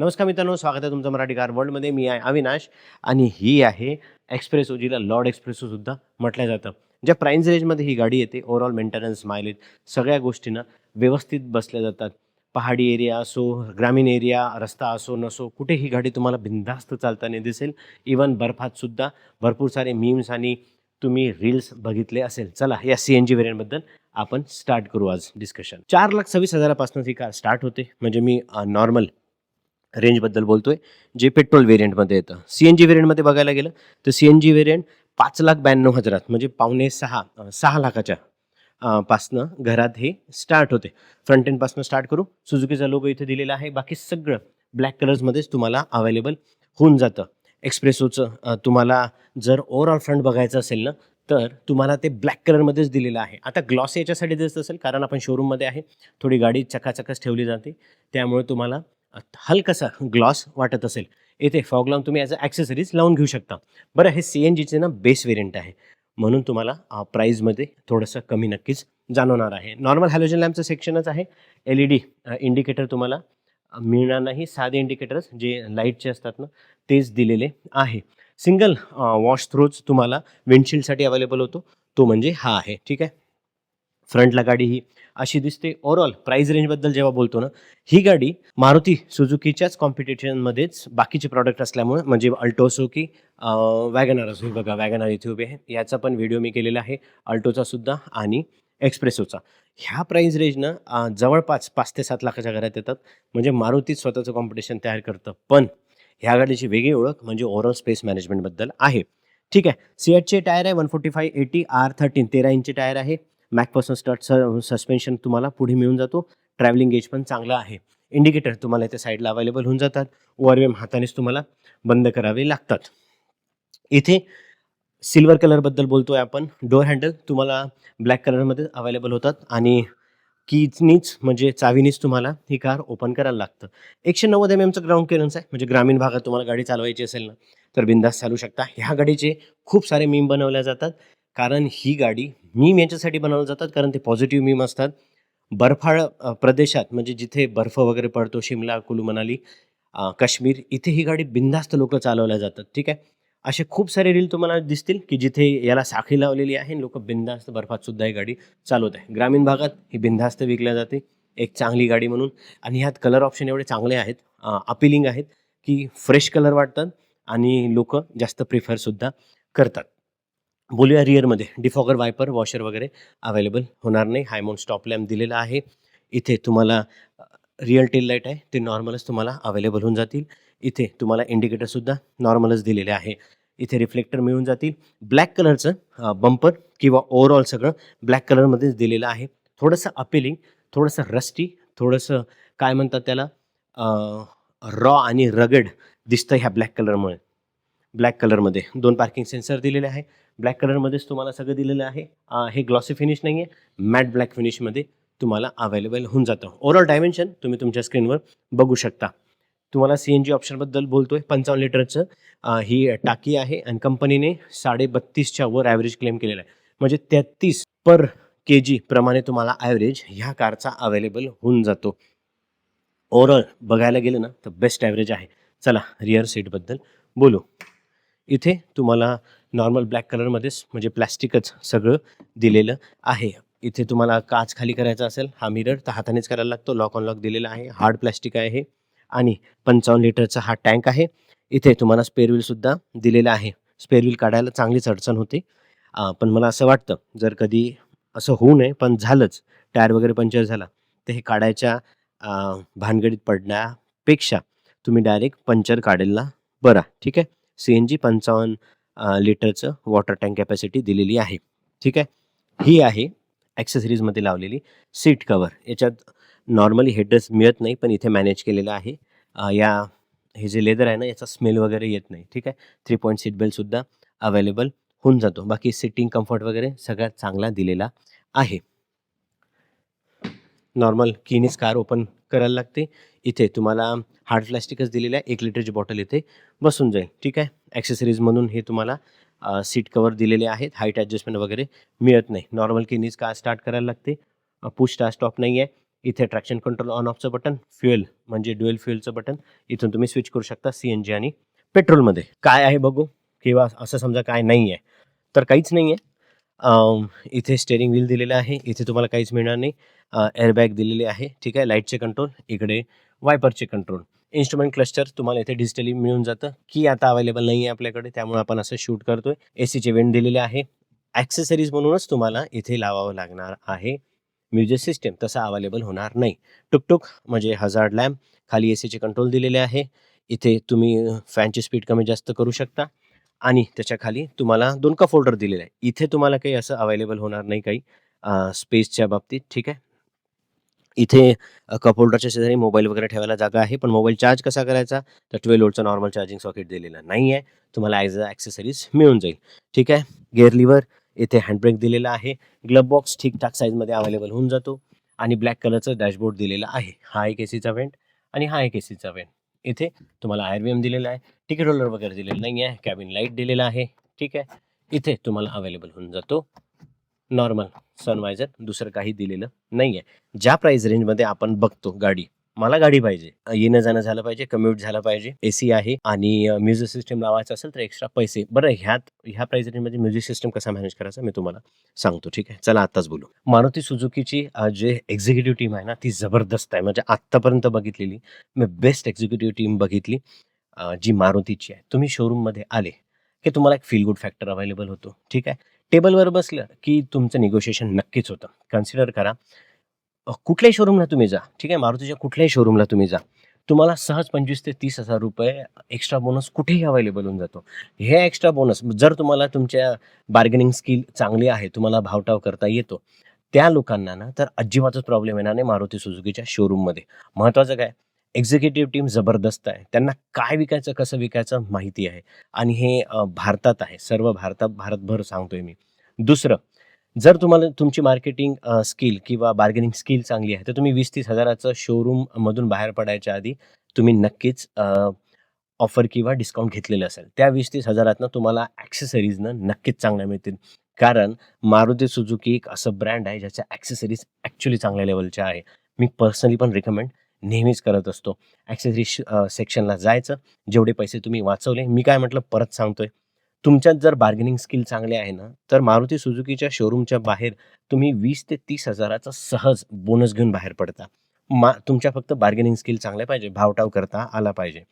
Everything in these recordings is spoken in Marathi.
नमस्कार मित्रांनो स्वागत आहे तुमचं मराठी कार वर्ल्डमध्ये. मी आहे अविनाश आणि ही आहे एक्सप्रेसो जिला लॉर्ड एक्सप्रेसोसुद्धा म्हटलं जातं. ज्या प्राईज रेंजमध्ये ही गाडी येते ओव्हरऑल मेंटेनन्स मायलेज सगळ्या गोष्टींना व्यवस्थित बसल्या जातात. पहाडी एरिया असो ग्रामीण एरिया रस्ता असो नसो कुठे ही गाडी तुम्हाला बिनधास्त चालताना दिसेल. इवन बर्फात सुद्धा भरपूर सारे मीम्स आणि तुम्ही रील्स बघितले असेल. चला या सी एन जी व्हेरियंटबद्दल आपण स्टार्ट करू आज डिस्कशन चार लाख सव्वीस हजारापासून ही कार स्टार्ट होते. म्हणजे मी नॉर्मल रेंजबद्दल बोलतोय जे पेट्रोल व्हेरियंटमध्ये येतं. सी एन जी व्हेरियंटमध्ये बघायला गेलं तर सी एन जी व्हेरियंट पाच लाख ब्याण्णव हजारात म्हणजे पावणे सहा सहा लाखाच्या पासनं घरात हे स्टार्ट होते. फ्रंट एंडपासनं स्टार्ट करू. सुझुकीचा लोगो इथे दिलेला आहे. बाकी सगळं ब्लॅक कलर्समध्येच तुम्हाला अवेलेबल होऊन जातं. एक्सप्रेसोचं तुम्हाला जर ओव्हरऑल फ्रंट बघायचं असेल ना तर तुम्हाला ते ब्लॅक कलरमध्येच दिलेलं आहे. आता ग्लॉस याच्यासाठी दिसत असेल कारण आपण शोरूममध्ये आहे. थोडी गाडी चकाचकच ठेवली जाते. त्यामुळे तुम्हाला हलकासा ग्लॉस वाटत असेल. येथे फॉग लावून तुम्ही ॲज अ ॲक्सेसरीज लावून घेऊ शकता. बरं हे सी एन जीचे ना बेस वेरियंट आहे. म्हणून तुम्हाला प्राईजमध्ये थोडंसं कमी नक्कीच जाणवणार आहे. नॉर्मल हॅलोजन लॅम्पचं सेक्शनच आहे. एल ई डी इंडिकेटर तुम्हाला मिळणार नाही. साधे इंडिकेटर्स जे लाईटचे असतात ना तेच दिलेले आहे. सिंगल वॉश थ्रोच तुम्हाला विंडशील्डसाठी अवेलेबल होतो. तो म्हणजे हा आहे. ठीक आहे? फ्रंटला गाडी ही अशी दिसते. ओव्हरऑल प्राईज रेंजबद्दल जेव्हा बोलतो ना ही गाडी मारुती सुझुकीच्याच कॉम्पिटिशनमध्येच बाकीचे प्रॉडक्ट असल्यामुळे म्हणजे अल्टो असो की वॅगनार असो बघा वॅगनार इथे उभे आहे. याचा पण व्हिडिओ मी केलेला आहे अल्टोचा सुद्धा आणि एक्सप्रेसोचा ह्या प्राईज रेंजनं जवळपास पाच ते सात लाखाच्या घरात येतात. म्हणजे मारुतीच स्वतःचं कॉम्पिटिशन तयार करतं. पण ह्या गाडीची वेगळी ओळख म्हणजे ओव्हरऑल स्पेस मॅनेजमेंटबद्दल आहे. ठीक आहे. सीएटचे टायर आहे one forty five eighty R thirteen तेरा इंची टायर आहे. मॅकपासून स्टार्ट स सस्पेन्शन तुम्हाला पुढे मिळून जातो. ट्रॅव्हलिंग गेज पण चांगला आहे. इंडिकेटर तुम्हाला इथे साईडला अवेलेबल होऊन जातात. ओआरवेम हातानेच तुम्हाला बंद करावे लागतात. इथे सिल्वर कलरबद्दल बोलतो आहे आपण. डोअर हँडल तुम्हाला ब्लॅक कलरमध्ये अवेलेबल होतात. आणि कीजनीच म्हणजे चावीनीच तुम्हाला ही कार ओपन करायला लागतं. एकशे नव्वद एम एमचं ग्राउंड क्लिअरन्स आहे. म्हणजे ग्रामीण भागात तुम्हाला गाडी चालवायची असेल ना तर बिंदास चालू शकता. ह्या गाडीचे खूप सारे मीम बनवल्या जातात. कारण ही गाडी मीम याच्यासाठी बनवल्या जातात कारण ते पॉझिटिव्ह मीम असतात. बर्फाळ प्रदेशात म्हणजे जिथे बर्फ वगैरे पडतो शिमला कुलू मनाली काश्मीर इथे ही गाडी बिंदास्त लोक चालवल्या जातात ठीक आहे? असे खूप सारे रील तुम्हाला दिसतील की जिथे याला साखळी लावलेली आहे लोक बिंदास्त बर्फात सुद्धा ही गाडी चालवत आहे. ग्रामीण भागात ही बिंदास्त विकल्या जाते एक चांगली गाडी म्हणून. आणि ह्यात कलर ऑप्शन एवढे चांगले आहेत अपिलिंग आहेत की फ्रेश कलर वाटतात आणि लोक जास्त प्रिफरसुद्धा करतात. बोलूया रिअरमध्ये डिफॉगर वायपर वॉशर वगैरे अवेलेबल होणार नाही. हायमोन स्टॉप लॅम्प दिलेला आहे. इथे तुम्हाला रिअल टेल लाइट आहे. ते नॉर्मलच तुम्हाला अवेलेबल होऊन जातील. इथे तुम्हाला इंडिकेटरसुद्धा नॉर्मलच दिलेले आहे. इथे रिफ्लेक्टर मिळून जातील. ब्लॅक कलरचं बंपर किंवा ओव्हरऑल सगळं ब्लॅक कलरमध्येच दिलेलं आहे. थोडंसं अपिलिंग थोडंसं रस्टी थोडंसं काय म्हणतात त्याला रॉ आणि रगड दिसतं ह्या ब्लॅक कलरमुळे ब्लॅक कलरमध्ये. दोन पार्किंग सेन्सर दिलेले आहे. ब्लॅक कलरमध्येच तुम्हाला सगळं दिलेलं आहे. हे ग्लॉसी फिनिश नाही आहे मॅट ब्लॅक फिनिशमध्ये तुम्हाला अवेलेबल होऊन जातं. ओव्हरऑल डायमेन्शन तुम्ही तुमच्या स्क्रीनवर बघू शकता. तुम्हाला सी एन जी ऑप्शनबद्दल बोलतो आहे पंचावन्न लिटरचं ही टाकी आहे आणि कंपनीने साडे बत्तीसच्या वर ॲव्हरेज क्लेम केलेला आहे. म्हणजे तेहतीस पर के जी प्रमाणे तुम्हाला ॲव्हरेज ह्या कारचा अवेलेबल होऊन जातो. ओव्हरऑल बघायला गेलं ना तर बेस्ट ॲव्हरेज आहे. चला रिअर सीटबद्दल बोलू. इथे तुम्हाला नॉर्मल ब्लॅक कलरमध्येच म्हणजे प्लॅस्टिकच सगळं दिलेलं आहे. इथे तुम्हाला काच खाली करायचा असेल हा मिरर तर हातानेच करायला लागतो. लॉक ऑन लॉक दिलेला आहे. हार्ड प्लॅस्टिक आहे. हे आणि पंचावन्न लिटरचा हा टँक आहे. इथे तुम्हाला स्पेअर व्हीलसुद्धा दिलेला आहे. स्पेअर व्हील काढायला चांगलीच अडचण होते. पण मला असं वाटतं जर कधी असं होऊ नये पण झालंच. टायर वगैरे पंक्चर झाला तर हे काढायच्या भानगडीत पडण्यापेक्षा तुम्ही डायरेक्ट पंक्चर काढायला बरा. ठीक आहे? सी एन जी पंचावन्न लिटरचं वॉटर टँक कॅपॅसिटी दिलेली आहे. ठीक आहे? ही आहे ॲक्सेसरीजमध्ये लावलेली सीट कवर याच्यात नॉर्मली हेडर्स मिळत नाही पण इथे मॅनेज केलेलं आहे. या हे जे लेदर आहे ना याचा स्मेल वगैरे येत नाही. ठीक आहे? थ्री पॉईंट सीट बेल्टसुद्धा अवेलेबल होऊन जातो. बाकी सिटिंग कम्फर्ट वगैरे सगळ्यात चांगला दिलेला आहे. नॉर्मल कीनीच कार ओपन करायला लागते. इथे तुम्हाला हार्ड प्लॅस्टिकच दिलेलं आहे एक लिटरची बॉटल इथे बसून जाईल. ठीक आहे? ॲक्सेसरीज म्हणून हे तुम्हाला सीट कवर दिलेले आहेत. हाईट ॲडजस्टमेंट वगैरे मिळत नाही. नॉर्मल किनीज कार स्टार्ट करायला लागते. पुश स्टार स्टॉप नाही आहे इथे ट्रॅक्शन कंट्रोल ऑन ऑफचं बटन फ्युएल म्हणजे ड्युएल फ्युएलचं बटन इथून तुम्ही स्विच करू शकता सी एन जी आणि पेट्रोलमध्ये काय आहे बघू. किंवा असं समजा काय नाही आहे तर काहीच नाही आहे इथे स्टेअरिंग व्हील दिलेलं आहे. इथे तुम्हाला काहीच मिळणार नाही. एअरबॅग दिलेले आहे. ठीक आहे? लाईटचे कंट्रोल इकडे वायपरचे कंट्रोल इन्स्ट्रुमेंट क्लस्टर तुम्हाला इथे डिजिटली मिळून जातं. की आता अवेलेबल नाही आहे आपल्याकडे त्यामुळे आपण असं शूट करतोय. ए सीचे वेंट दिलेले आहे. ॲक्सेसरीज म्हणूनच तुम्हाला इथे लावावं लागणार आहे. म्युझिक सिस्टम तसा अवेलेबल होणार नाही. टुकटुक म्हणजे हजार्ड लॅम्प खाली ए सीचे कंट्रोल दिलेले आहे. इथे तुम्ही फॅनची स्पीड कमी जास्त करू शकता. आणि त्याच्याखाली तुम्हाला दोन का फोल्डर दिलेले आहे इथे तुम्हाला काही असं अवेलेबल होणार नाही काही स्पेसच्या बाबतीत ठीक आहे? इथे कप होल्डरच्या शेजारी मोबाईल वगैरे ठेवायला जागा आहे पण मोबाईल चार्ज कसा करायचा? तर ट्वेल्व वोल्टचा नॉर्मल चार्जिंग सॉकेट दिलेला नाही आहे तुम्हाला ॲज अ ॲक्सेसरीज मिळून जाईल. ठीक आहे? गेअर लिव्हर इथे हँडब्रेक दिलेला आहे. ग्लब बॉक्स ठीकठाक साईजमध्ये अवेलेबल होऊन जातो. आणि ब्लॅक कलरचं डॅशबोर्ड दिलेला आहे. हा एक एसीचा वेंट आणि हा एक एसीचा वेंट इथे तुम्हाला आय व्ही एम दिलेला आहे. तिकीट होल्डर वगैरे दिलेलं नाही आहे कॅबिन लाइट दिलेला आहे. ठीक आहे. इथे तुम्हाला अवेलेबल होऊन जातो. नॉर्मल सनवायझर दुसरं काही दिलेलं नाही आहे ज्या प्राईस रेंजमध्ये आपण बघतो गाडी मला गाडी पाहिजे. येणं जाणं झालं पाहिजे कम्युट झालं पाहिजे. ए सी आहे आणि म्युझिक सिस्टम लावायचं असेल तर एक्स्ट्रा पैसे. बरं ह्यात ह्या प्राइस रेंजमध्ये म्युझिक सिस्टम कसा मॅनेज करायचा मी तुम्हाला सांगतो ठीक आहे? चला आत्ताच बोलू. मारुती सुझुकीची जे एक्झिक्युटिव्ह टीम आहे ना ती जबरदस्त आहे. म्हणजे आत्तापर्यंत बघितलेली मी बेस्ट एक्झिक्युटिव्ह टीम बघितली जी मारुतीची आहे. तुम्ही शोरूममध्ये आले की तुम्हाला एक फील गुड फॅक्टर अवेलेबल होतो ठीक आहे? टेबलवर बसलं की तुमचं निगोशिएशन नक्कीच होतं. कन्सिडर करा कुठल्याही शोरूमला तुम्ही जा. ठीक आहे? मारुतीच्या कुठल्याही शोरूमला तुम्ही जा. तुम्हाला सहज पंचवीस ते तीस हजार रुपये एक्स्ट्रा बोनस कुठेही अवेलेबल होऊन जातो. हे एक्स्ट्रा बोनस जर तुम्हाला तुमच्या बार्गेनिंग स्किल चांगली आहे तुम्हाला भावटाव करता येतो त्या लोकांना ना तर अजिबातच प्रॉब्लेम येणार नाही मारुती सुझुकीच्या शोरूममध्ये महत्त्वाचं काय? एक्झिक्युटिव्ह टीम जबरदस्त आहे. त्यांना काय विकायचं कसं विकायचं माहिती आहे. आणि हे भारतात आहे. सर्व भारतात भारतभर सांगतोय मी. दुसरं जर तुम्हाला तुमची मार्केटिंग स्किल किंवा बार्गेनिंग स्किल चांगली आहे तर तुम्ही वीस तीस हजाराचं शोरूममधून बाहेर पडायच्या आधी तुम्ही नक्कीच ऑफर किंवा डिस्काउंट घेतलेलं असेल. त्या वीस तीस हजारातनं तुम्हाला ॲक्सेसरीजनं नक्कीच चांगल्या मिळतील. कारण मारुती सुजुकी एक असं ब्रँड आहे ज्याच्या ॲक्सेसरीज ॲक्च्युली चांगल्या लेवलच्या आहे. मी पर्सनली पण रिकमेंड नेहमीच करत असतो. ॲक्सेसरीज सेक्शनला जायचं. जेवढे पैसे तुम्ही वाचवले मी काय म्हटलं परत सांगतोय. तुमच्यात जर बार्गेनिंग स्किल चांगले आहे ना तर मारुती सुझुकीच्या शोरूमच्या बाहेर तुम्ही वीस ते तीस हजाराचा सहज बोनस घेऊन बाहेर पडता. मा तुमच्या फक्त बार्गेनिंग स्किल चांगल्या पाहिजे भावटाव करता आला पाहिजे.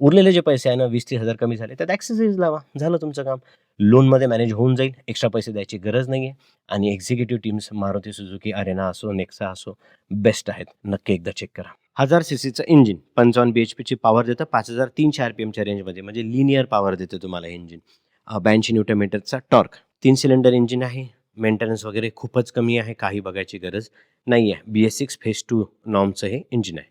उरलेले जे पैसे आहे ना वीस तीस हजार कमी झाले त्यात ॲक्सेसरीज लावा झालं तुमचं काम. लोनमध्ये मॅनेज होऊन जाईल एक्स्ट्रा पैसे द्यायची गरज नाही आहे आणि executive teams Maruti Suzuki Arena असो नेक्सा असो बेस्ट आहेत. नक्की एकदा चेक करा. हजार सी सीचं इंजिन पंचावन्न बी एच पीची पॉवर देतं पाच हजार तीनशे आर पी एमच्या रेंजमध्ये म्हणजे लिनियर पॉवर देतं तुम्हाला इंजिन ब्याऐंशी न्यूटन मीटरचा टॉर्क. तीन सिलेंडर इंजिन आहे. मेंटेनन्स वगैरे खूपच कमी आहे काही बघायची गरज नाही आहे B S six phase two नॉर्मचं हे इंजिन आहे.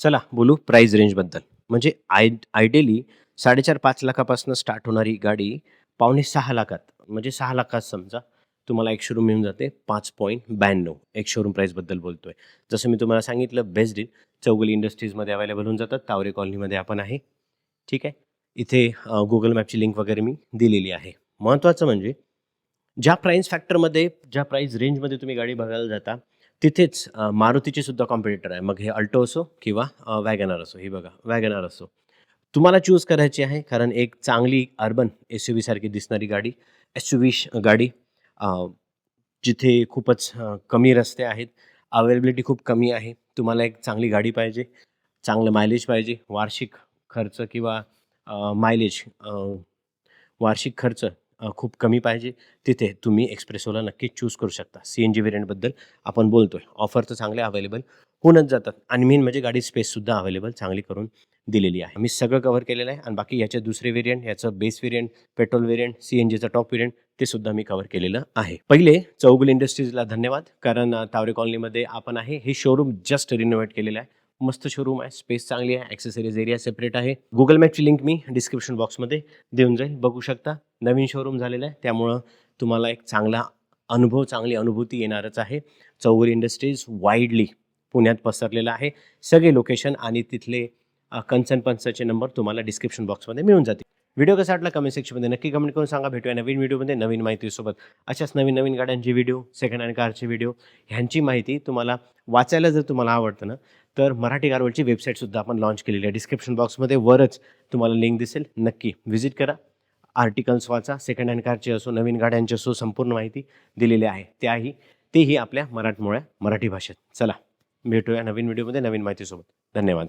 चला बोलू प्राईज रेंजबद्दल म्हणजे आय आयडियली साडेचार पाच लाखापासून स्टार्ट होणारी गाडी पावणे सहा लाखात म्हणजे सहा लाखात समजा तुम्हाला एक शोरूम मिळून जाते पाच पॉईंट ब्याण्णव. एक शोरूम प्राईसबद्दल बोलतोय. जसं मी तुम्हाला सांगितलं बेस्ट डील चौगुली इंडस्ट्रीजमध्ये अवेलेबल होऊन जातात. तावरे कॉलनीमध्ये आपण आहे. ठीक आहे? इथे गुगल मॅपची लिंक वगैरे मी दिलेली आहे. महत्त्वाचं म्हणजे ज्या प्राईस फॅक्टरमध्ये ज्या प्राईस रेंजमध्ये तुम्ही गाडी बघायला जाता तिथेच अ, मारुतीची सुद्धा कॉम्पिटिटर आहे. मग हे अल्टो असो किंवा वॅगनार असो. हे बघा वॅगनार असो. तुम्हाला चूज करायची आहे कारण एक चांगली अर्बन एस यू सारखी दिसणारी गाडी एस यू व्ही गाडी जिथे खूपच कमी रस्ते आहेत. अवेलेबिलिटी खूप कमी आहे. तुम्हाला एक चांगली गाडी पाहिजे चांगलं मायलेज पाहिजे वार्षिक खर्च किंवा मायलेज वार्षिक खर्च खूप कमी पाहिजे. तिथे तुम्ही एक्सप्रेसोला नक्की चूज करू शकता. सी एन जी व्हेरियंटबद्दल आपण बोलतो आहे ऑफर तर चांगले अवेलेबल होऊनच जातात. आणि मेन म्हणजे गाडी स्पेससुद्धा अवेलेबल चांगली करून दिलेली आहे. मी सगळं कव्हर केलेलं आहे आणि बाकी याचे दुसरे व्हेरियंट याचं base variant petrol variant C N जीचं टॉप व्हेरियंट ते सुद्धा मी कव्हर केलेलं आहे. पहिले चौगुल इंडस्ट्रीजला धन्यवाद. कारण तावरे कॉलनीमध्ये आपण आहे. हे शोरूम जस्ट रिनोव्हेट केलेलं आहे. मस्त शोरूम आहे. स्पेस चांगली आहे. ॲक्सेसरीज एरिया सेपरेट आहे. गुगल मॅपची लिंक मी डिस्क्रिप्शन बॉक्समध्ये देऊन जाईल. बघू शकता. नवीन शोरूम झालेलं आहे. त्यामुळं तुम्हाला एक चांगला अनुभव चांगली अनुभूती येणारच आहे. चौगुरी इंडस्ट्रीज वाईडली पुण्यात पसरलेलं आहे. सगळे लोकेशन आणि तिथले कन्सर्न पंचाचे नंबर तुम्हाला डिस्क्रिप्शन बॉक्समध्ये मिळून जातील. व्हिडिओ कसा वाटला? कमेंट सेक्शनमध्ये नक्की कमेंट करून सांगा. भेटूया नवीन व्हिडिओमध्ये नवीन माहितीसोबत. अशाच नवीन नवीन गाड्यांची व्हिडिओ सेकंड हँड कारचे व्हिडिओ ह्यांची माहिती तुम्हाला वाचायला जर तुम्हाला आवडतं ना तर मराठी गारवेलची वेबसाईटसुद्धा आपण लॉन्च केलेली आहे. डिस्क्रिप्शन बॉक्समध्ये वरच तुम्हाला लिंक दिसेल. नक्की व्हिजिट करा. आर्टिकल्स वाचा. सेकंड हँड कारची असो नवीन गाड्यांची असो संपूर्ण माहिती दिलेली आहे. त्याही तेही आपल्या मराठमोळ्या मराठी भाषेत. चला भेटूया नवीन व्हिडिओमध्ये नवीन माहितीसोबत. धन्यवाद.